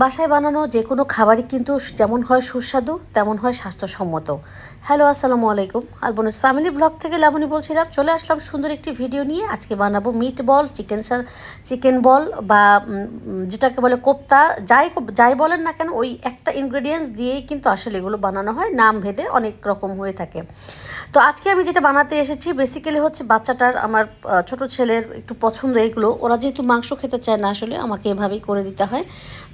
বাসায় বানানো যে কোনো খাবারই কিন্তু যেমন হয় সুস্বাদু, তেমন হয় স্বাস্থ্যসম্মত। হ্যালো, আসসালামু আলাইকুম। আলবনুস ফ্যামিলি ব্লগ থেকে লাবণী বলছিলাম, চলে আসলাম সুন্দর একটি ভিডিও নিয়ে। আজকে বানাবো meatball chicken chicken ball বা যেটাকে বলে কোপ্তা। যাই যাই বলেন না কেন, ওই একটা ইনগ্রেডিয়েন্টস দিয়েই কিন্তু আসলে এগুলো বানানো হয়। নাম ভেদে অনেক রকম হয়ে থাকে। তো আজকে আমি যেটা বানাতে এসেছি বেসিক্যালি হচ্ছে বাচ্চাটার, আমার ছোট ছেলের একটু পছন্দ এগুলো। ওরা যেহেতু মাংস খেতে চায় না আসলে, আমাকে এভাবেই করে দিতে হয়।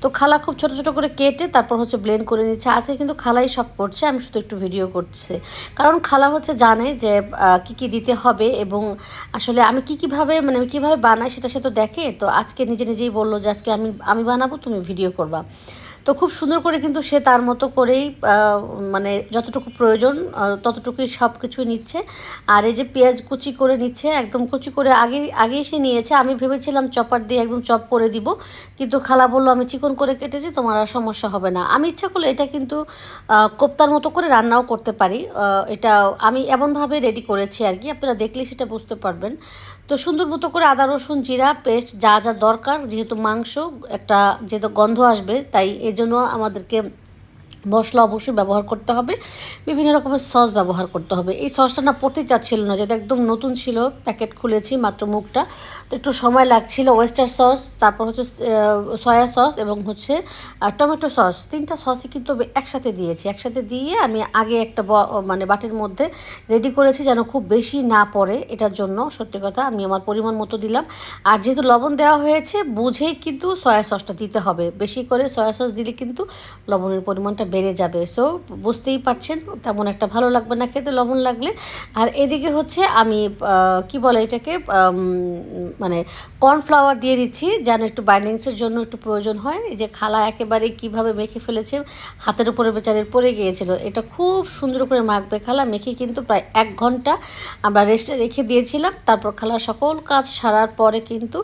তো খালা খুব ছোট ছোট করে কেটে তারপর হচ্ছে ব্লেন্ড করে নিচ্ছে। আজকে কিন্তু খালাই সব করছে, আমি শুধু একটু ভিডিও করছে। কারণ খালা হচ্ছে জানে যে কি কি দিতে হবে এবং আসলে আমি কি কীভাবে মানে আমি কীভাবে বানাই সেটা সে তো দেখে। তো আজকে নিজে নিজেই বলল যে, আজকে আমি আমি বানাবো, তুমি ভিডিও করবা। তো খুব সুন্দর করে কিন্তু সে তার মতো করেই মানে যতটুকু প্রয়োজন ততটুকুই সব কিছুই নিচ্ছে। আর এই যে পেঁয়াজ কুচি করে নিচ্ছে, একদম কুচি করে আগে আগেই সে নিয়েছে। আমি ভেবেছিলাম চপার দিয়ে একদম চপ করে দিব, কিন্তু খালা বলল, আমি চিকন করে কেটেছি, তোমার আর সমস্যা হবে না। আমি ইচ্ছা করলে এটা কিন্তু কোপ্তার মতো করে রান্নাও করতে পারি। এটা আমি এমনভাবে রেডি করেছি আর কি, আপনারা দেখলেই সেটা বুঝতে পারবেন। তো সুন্দর মতো করে আদা, রসুন, জিরা, পেস্ট, যা যা দরকার, যেহেতু মাংস, একটা যেহেতু গন্ধ আসবে, তাই এজন্য আমাদেরকে মশলা অবশ্যই ব্যবহার করতে হবে। বিভিন্ন রকমের সস ব্যবহার করতে হবে। এই সসটা না পড়তে চাচ্ছিল না যেটা একদম নতুন ছিল, প্যাকেট খুলেছি মাত্র মুখটা। তো একটু সময় লাগছিল ওয়েস্টার সস তারপর হচ্ছে সয়া সস এবং হচ্ছে টমেটো সস তিনটা সসই কিন্তু একসাথে দিয়েছি। একসাথে দিয়ে আমি আগে একটা মানে বাটির মধ্যে রেডি করেছি যেন খুব বেশি না পড়ে এটার জন্য। সত্যি কথা, আমি আমার পরিমাণ মতো দিলাম। আর যেহেতু লবণ দেওয়া হয়েছে, বুঝেই কিন্তু সয়া সসটা দিতে হবে। বেশি করে সয়া সস দিলে কিন্তু লবণের পরিমাণটা বেড়ে যাবে। সো বুঝতেই পারছেন, তেমন একটা ভালো লাগবে না, খেতে লবণ লাগলে। আর এদিকে হচ্ছে আমি কি বলে এটাকে মানে কর্নফ্লাওয়ার দিয়ে দিচ্ছি, যেন একটু বাইন্ডিংসের জন্য একটু প্রয়োজন হয়। যে খালা একেবারে কীভাবে মেখে ফেলেছে, হাতের উপরে বেচারের পড়ে গিয়েছিল। এটা খুব সুন্দর করে মাখবে খালা, মেখে কিন্তু প্রায় এক ঘণ্টা আমরা রেস্টে রেখে দিয়েছিলাম। তারপর খালা সকল কাজ সারার পরে কিন্তু,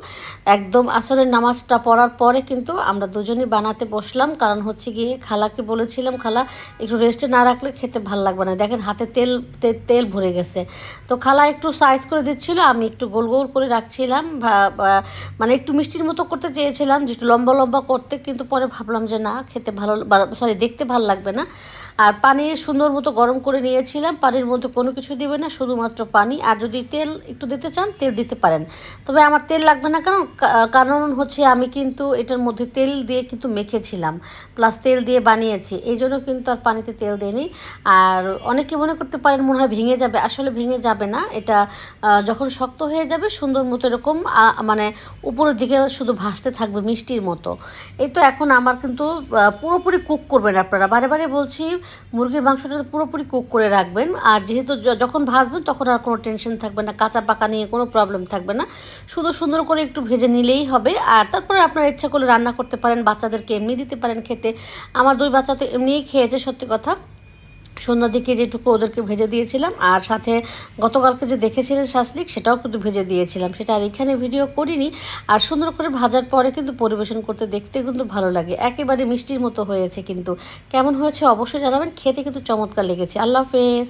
একদম আসরের নামাজটা পড়ার পরে কিন্তু আমরা দুজনেই বানাতে বসলাম। কারণ হচ্ছে গিয়ে খালাকে বলেছিলাম, খালা, একটু রেস্টে না রাখলে খেতে ভালো লাগবে না। দেখেন, হাতে তেল তেল ভরে গেছে। তো খালা একটু সাইজ করে দিচ্ছিল, আমি একটু গোল গোল করে রাখছিলাম মানে একটু মিষ্টির মতো করতে চেয়েছিলাম, যে একটু লম্বা লম্বা করতে, কিন্তু পরে ভাবলাম যে না, খেতে ভালো সরি দেখতে ভালো লাগবে না। আর পানি সুন্দর মতো গরম করে নিয়েছিলাম। পানির মধ্যে কোনো কিছু দিবে না, শুধুমাত্র পানি। আর যদি তেল একটু দিতে চান, তেল দিতে পারেন। তবে আমার তেল লাগবে না, কারণ কারণ হচ্ছে আমি কিন্তু এটার মধ্যে তেল দিয়ে কিন্তু মেখেছিলাম। প্লাস তেল দিয়ে বানিয়েছি। এই জন্য কিন্তু আর পানিতে তেল দিইনি। আর অনেকে মনে করতে পারেন মনে হয় ভেঙে যাবে। আসলে ভেঙে যাবে না। এটা যখন শক্ত হয়ে যাবে, সুন্দর মতো এরকম মানে উপরের দিকে শুধু ভাসতে থাকবে মিষ্টির মতো। এই তো এখন আমার কিন্তু পুরোপুরি কুক করবেন আপনারা। বারে বারে বলছি মুরগির মাংসটা পুরোপুরি কুক করে রাখবেন। আর যেহেতু যখন ভাজবেন তখন আর কোনো টেনশন থাকবে না, কাঁচা পাকা নিয়ে কোনো প্রবলেম থাকবে না। শুধু সুন্দর করে একটু ভেজে নিলেই হবে। আর তারপরে আপনার ইচ্ছা করলে রান্না করতে পারেন, বাচ্চাদেরকে এমনি দিতে পারেন খেতে। আমার দুই বাচ্চা তো এমনিই খেয়েছে, সত্যি কথা। সন্ধ্যার দিকে যেটুকু ওদেরকে ভেজে দিয়েছিলাম, আর সাথে গতকালকে যে দেখেছিলেন শাসলিক, সেটাও কিন্তু ভেজে দিয়েছিলাম। সেটা আর এখানে ভিডিও করিনি। আর সুন্দর করে ভাজার পরে কিন্তু পরিবেশন করতে দেখতে কিন্তু ভালো লাগে। একেবারে মিষ্টির মতো হয়েছে কিন্তু। কেমন হয়েছে অবশ্যই জানাবেন। খেতে কিন্তু চমৎকার লেগেছে। আল্লাহ হাফেজ।